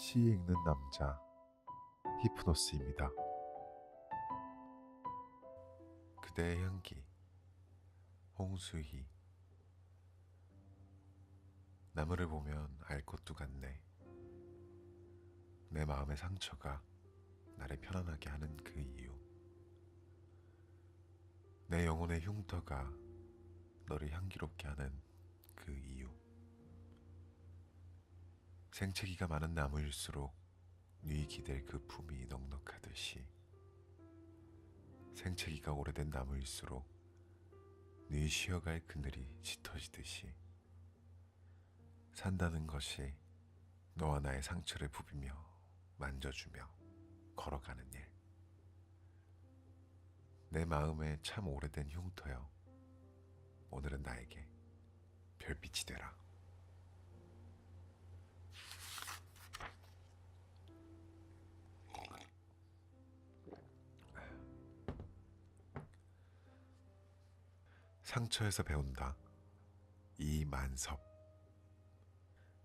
시 읽는 남자 히프노스입니다. 그대의 향기 홍수희 나무를 보면 알 것도 같네. 내 마음의 상처가 나를 편안하게 하는 그 이유. 내 영혼의 흉터가 너를 향기롭게 하는 그 이유. 생채기가 많은 나무일수록 뉘이 기댈 그 품이 넉넉하듯이 생채기가 오래된 나무일수록 뉘이 쉬어갈 그늘이 짙어지듯이 산다는 것이 너와 나의 상처를 부비며 만져주며 걸어가는 일. 내 마음에 참 오래된 흉터여. 오늘은 나에게 별빛이 되라. 상처에서 배운다. 이만섭.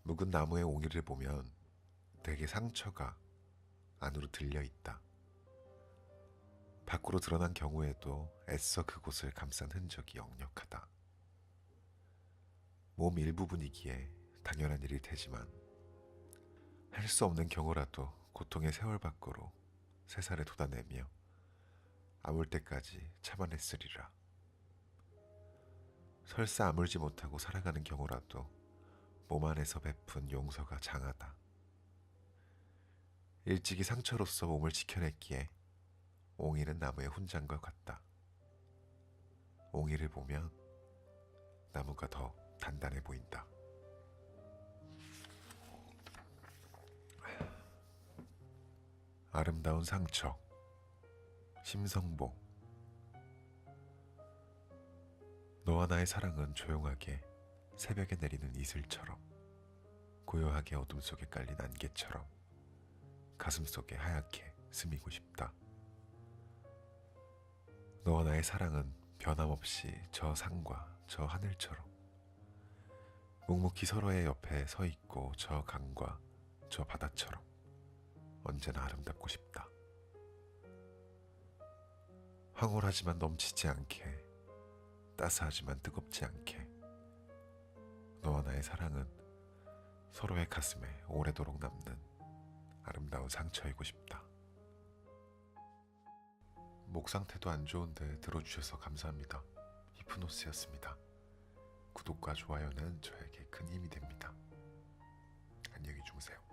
묵은 나무의 옹이를 보면 대개 상처가 안으로 들려 있다. 밖으로 드러난 경우에도 애써 그곳을 감싼 흔적이 역력하다. 몸 일부분이기에 당연한 일일 테지만 할 수 없는 경우라도 고통의 세월 밖으로 새살을 돋아내며 아물 때까지 참아냈으리라. 설사 아물지 못하고 살아가는 경우라도 몸 안에서 베푼 용서가 장하다. 일찍이 상처로서 몸을 지켜냈기에 옹이는 나무의 훈장과 같다. 옹이를 보면 나무가 더 단단해 보인다. 아름다운 상처, 심성보. 너와 나의 사랑은 조용하게 새벽에 내리는 이슬처럼 고요하게 어둠 속에 깔린 안개처럼 가슴 속에 하얗게 스미고 싶다. 너와 나의 사랑은 변함없이 저 산과 저 하늘처럼 묵묵히 서로의 옆에 서 있고 저 강과 저 바다처럼 언제나 아름답고 싶다. 황홀하지만 넘치지 않게 따스하지만 뜨겁지 않게 너와 나의 사랑은 서로의 가슴에 오래도록 남는 아름다운 상처이고 싶다. 목 상태도 안 좋은데 들어주셔서 감사합니다. 히프노스였습니다. 구독과 좋아요는 저에게 큰 힘이 됩니다. 안녕히 주무세요.